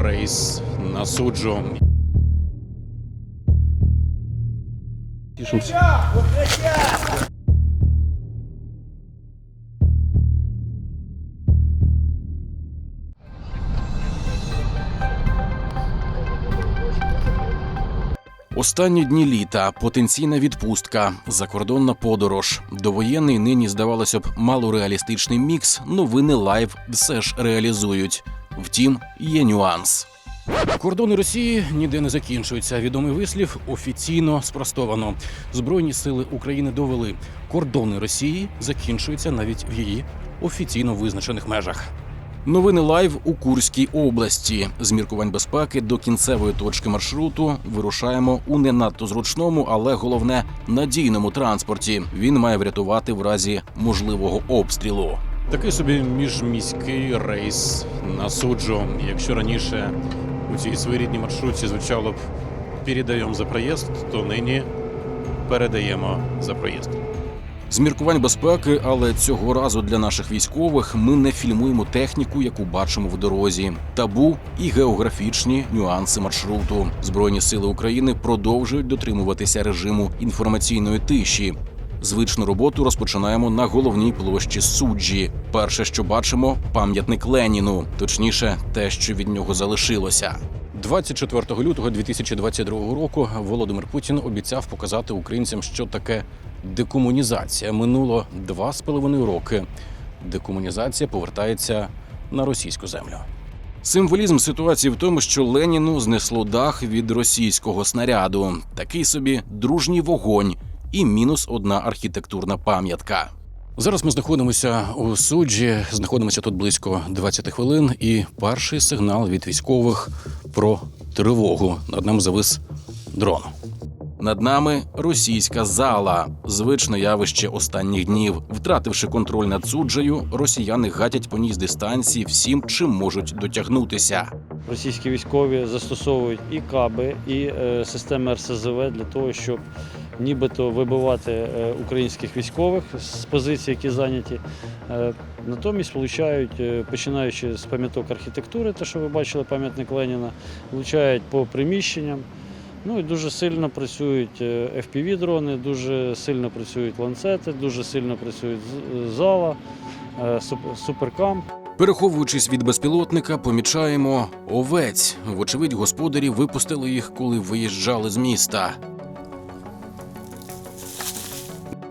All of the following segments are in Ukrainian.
рейс на суджу. Тішимося. Останні дні літа, потенційна відпустка, закордонна подорож. Довоєнний нині здавалося б малореалістичний мікс. Новини лайв все ж реалізують. Втім, є нюанс. Кордони Росії ніде не закінчуються. Відомий вислів офіційно спростовано. Збройні сили України довели кордони Росії закінчуються навіть в її офіційно визначених межах. Новини лайв у Курській області. З міркувань безпеки до кінцевої точки маршруту вирушаємо у не надто зручному, але головне надійному транспорті. Він має врятувати в разі можливого обстрілу. Такий собі міжміський рейс на суджу. Якщо раніше у цій своєрідній маршрутці звучало б передаємо за проїзд, то нині передаємо за проїзд. З міркувань безпеки, але цього разу для наших військових ми не фільмуємо техніку, яку бачимо в дорозі. Табу і географічні нюанси маршруту. Збройні сили України продовжують дотримуватися режиму інформаційної тиші. Звичну роботу розпочинаємо на головній площі суджі. Перше, що бачимо, пам'ятник Леніну, точніше, те, що від нього залишилося. 24 лютого 2022 року Володимир Путін обіцяв показати українцям, що таке декомунізація. Минуло два з половиною роки. Декомунізація повертається на російську землю. Символізм ситуації в тому, що Леніну знесло дах від російського снаряду. Такий собі дружній вогонь і мінус одна архітектурна пам'ятка. Зараз ми знаходимося у суджі, знаходимося тут близько 20 хвилин, і перший сигнал від військових про тривогу. Над нами завис дрон. Над нами російська зала, звичне явище останніх днів. Втративши контроль над суджею, росіяни гатять по ній з дистанції всім, чим можуть дотягнутися. Російські військові застосовують і каби, і е, системи РСЗВ для того, щоб нібито вибивати е, українських військових з позицій, які зайняті. Е, натомість влучають, починаючи з пам'яток архітектури, те, що ви бачили, пам'ятник Леніна, влучають по приміщенням. Ну і дуже сильно працюють FPV-дрони, дуже сильно працюють ланцети, дуже сильно працюють зала, суп- суперкам. Переховуючись від безпілотника, помічаємо овець. Вочевидь, господарі випустили їх, коли виїжджали з міста.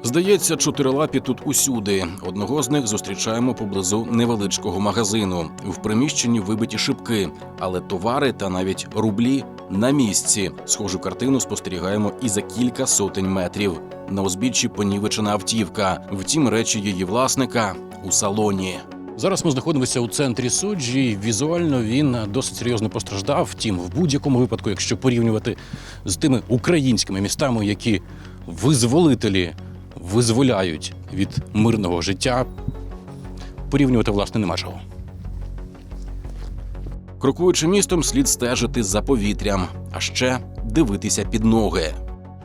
Здається, чотирилапі тут усюди. Одного з них зустрічаємо поблизу невеличкого магазину. В приміщенні вибиті шибки, але товари та навіть рублі на місці. Схожу картину спостерігаємо і за кілька сотень метрів. На узбіччі понівечена автівка. Втім, речі її власника у салоні. Зараз ми знаходимося у центрі суджі. Візуально він досить серйозно постраждав. Втім, в будь-якому випадку, якщо порівнювати з тими українськими містами, які визволителі визволяють від мирного життя, порівнювати власне нема чого. Крокуючи містом, слід стежити за повітрям, а ще дивитися під ноги.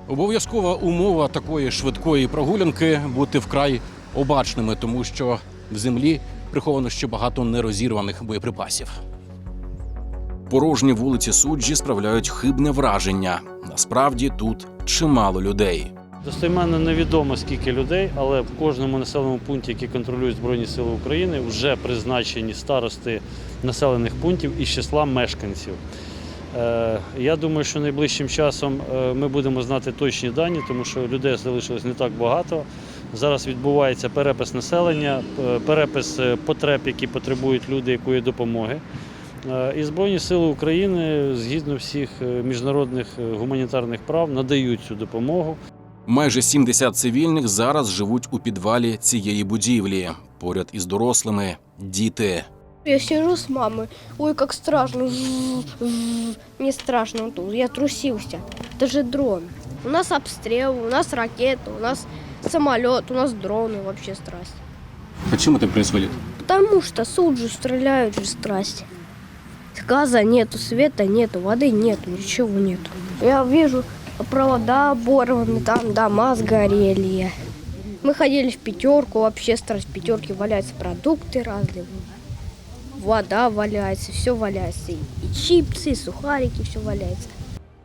Обов'язкова умова такої швидкої прогулянки бути вкрай обачними, тому що в землі приховано ще багато нерозірваних боєприпасів. Порожні вулиці суджі справляють хибне враження. Насправді тут чимало людей. Достеменно невідомо скільки людей, але в кожному населеному пункті, який контролюють Збройні Сили України, вже призначені старости населених пунктів із числа мешканців. Е, Я думаю, що найближчим часом е, ми будемо знати точні дані, тому що людей залишилось не так багато. Зараз відбувається перепис населення, е, перепис е, потреб, які потребують люди якої допомоги. Е, І Збройні Сили України згідно всіх міжнародних гуманітарних прав надають цю допомогу. Майже 70 цивільних зараз живуть у підвалі цієї будівлі. Поряд із дорослими діти. Я сижу с мамой. Ой, как страшно. З-з-з. Страшно тут. Я трусился. Это же дрон. У нас обстрел, у нас ракеты, у нас самолет, у нас дроны. Вообще страсть. Чому це відбувається? Потому что суджу стреляют же страсть. Газа нету, света нету, воды нету, ничего нету. Я вижу провода оборваны, там дома сгорели. Мы ходили в пятерку, вообще страсть в пятерке валяются продукты разные. вода валяется, все валяется. И, и чипсы, и сухарики, все валяется.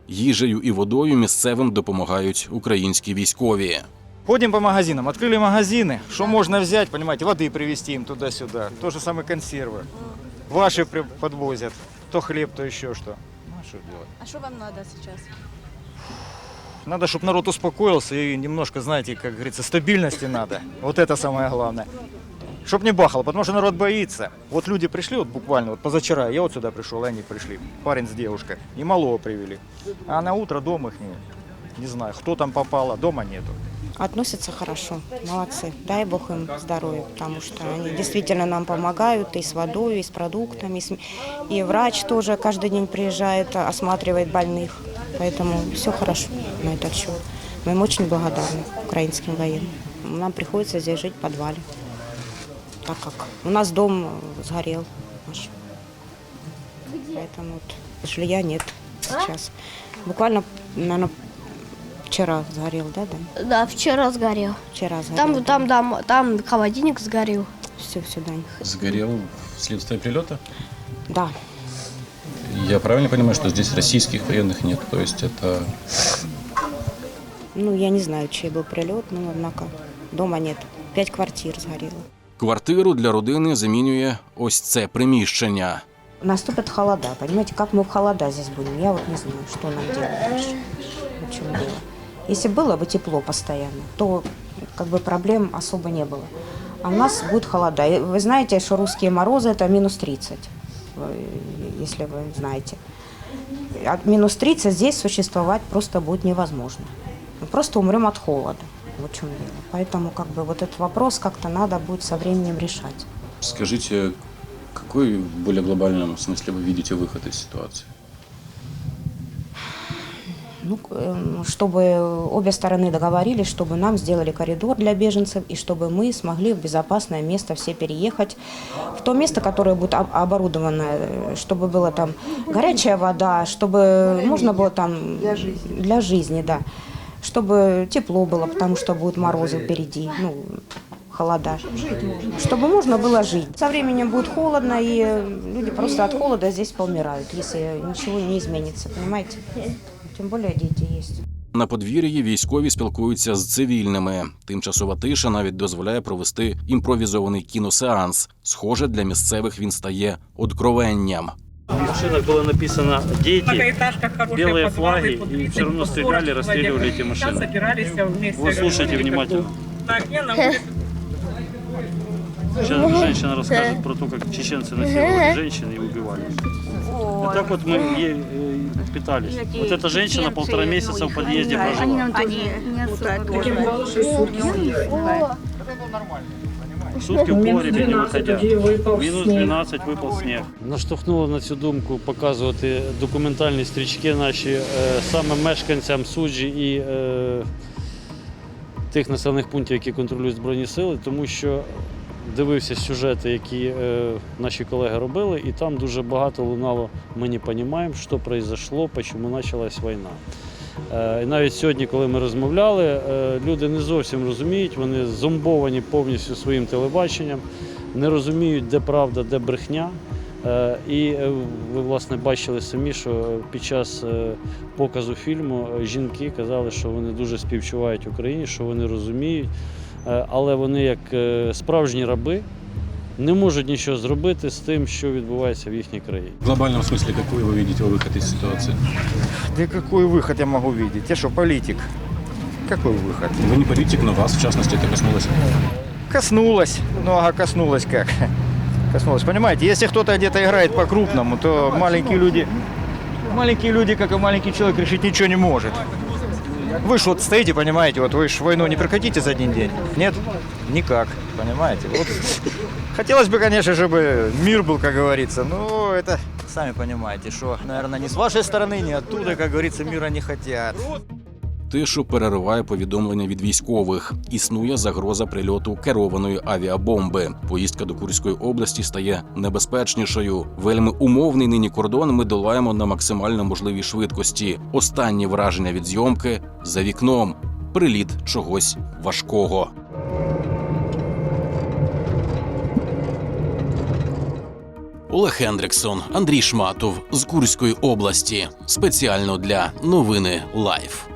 Їжею і водою місцевим допомагають українські військові. Ходим по магазинам, открыли магазины, что можно взять, понимаете, воды привезти им туда-сюда, то же самое консервы. Ваши при- подвозят, то хлеб, то еще что. Ну, а что делать? А что вам надо сейчас? Надо, чтобы народ успокоился и немножко, знаете, как говорится, стабильности надо. Вот это самое главное. Чтоб не бахало, потому что народ боится. Вот люди пришли, вот буквально, вот позавчера, я вот сюда пришел, и они пришли, парень с девушкой, и малого привели. А на утро дома их не, не знаю, кто там попало, дома нету. Относятся хорошо, молодцы. Дай Бог им здоровья, потому что они действительно нам помогают и с водой, и с продуктами. И, с- и врач тоже каждый день приезжает, осматривает больных. Поэтому все хорошо на этот счет. Мы им очень благодарны украинским военным. Нам приходится здесь жить в подвале, так как у нас дом сгорел наш. Поэтому вот жилья нет сейчас. Буквально, наверное, вчера сгорел, да, да? Да, вчера сгорел. Вчера сгорел. Там, там, там, там холодильник сгорел. Все, все, Дань. Сгорел вследствие прилета? Да, Я правильно понимаю, что здесь российских военных нет? То есть это ну я не знаю, чей был прилет, но однако дома нет. Пять квартир сгорело. Квартиру для родини замінює ось це приміщення. Наступят холода, понимаете, как мы в холода здесь будем? Я вот не знаю, что нам делать дальше. В чем дело. Если было бы тепло постоянно, то как бы проблем особо не было. А у нас будет холода. И Вы знаете, что русские морозы это минус 30, э, если вы знаете. От минус 30 здесь существовать просто будет невозможно. Мы просто умрем от холода. Вот в чем дело. Поэтому как бы вот этот вопрос как-то надо будет со временем решать. скажите, какой в более глобальном смысле вы видите выход из ситуации? Ну, эм, чтобы обе стороны договорились, чтобы нам сделали коридор для беженцев и чтобы мы смогли в безопасное место все переехать. В то место, которое будет об- оборудовано, чтобы была там горячая вода, чтобы можно было там... Для жизни. Для жизни, да. Чтобы тепло было, потому что будут морозы впереди, ну, холода. Чтобы можно было жить. Со временем будет холодно, и люди просто от холода здесь поумирают, если ничего не изменится, понимаете? Тем более дети есть. На подвір'ї військові спілкуються з цивільними. Тимчасова тиша навіть дозволяє провести імпровізований кіносеанс. Схоже, для місцевих він стає одкровенням. Машина, коли написано «Дети», многоэтажках хорошие белые подвалы, флаги, под и 30, все равно под 40 стреляли, человек. расстреливали эти Сейчас машины. собирались вместе. Вот слушайте говорили, внимательно. Сейчас женщина расскажет про то, как чеченцы насиловали женщин и убивали. Вот так вот мы е- э, питались. Вот эта женщина полтора месяца в подъезде прожила. Сутки в погребі не виходя. Мінус 12 випав сніг. Наштовхнуло на цю думку показувати документальні стрічки наші е, саме мешканцям суджі і е, тих населених пунктів, які контролюють Збройні сили, тому що дивився сюжети, які е, наші колеги робили, і там дуже багато лунало «Ми не розуміємо, що произошло, чому почалась війна. Е, І навіть сьогодні, коли ми розмовляли, е, люди не зовсім розуміють, вони зомбовані повністю своїм телебаченням, не розуміють, де правда, де брехня. Е, І ви власне бачили самі, що під час показу фільму жінки казали, що вони дуже співчувають Україні, що вони розуміють, але вони, як е, справжні раби, не можуть нічого зробити з тим, що відбувається в їхній країні. В глобальном смысле какой вы видите выход из ситуации? Да какой выход я могу видеть? Я что, политик? Какой выход? Вы не политик, но вас, в частности, это коснулось. Коснулась. Ну ага, коснулась как? Коснулась. Понимаете, если кто-то где-то играет по-крупному, то маленькие люди, маленькие люди, как и маленький человек, решить ничего не может. Вы ж вот стоите, понимаете, вот вы ж войну не прекратите за один день. Нет? Никак, понимаете? Вот. Хотелось бы, конечно, чтобы мир был, как говорится, но это сами понимаете, что, наверное, ни с вашей стороны, ни оттуда, как говорится, мира не хотят. Тишу перериває повідомлення від військових. Існує загроза прильоту керованої авіабомби. Поїздка до Курської області стає небезпечнішою. Вельми умовний нині кордон ми долаємо на максимально можливій швидкості. Останні враження від зйомки за вікном. Приліт чогось важкого. Олег Хендриксон, Андрій Шматов з Курської області. Спеціально для новини Лайф.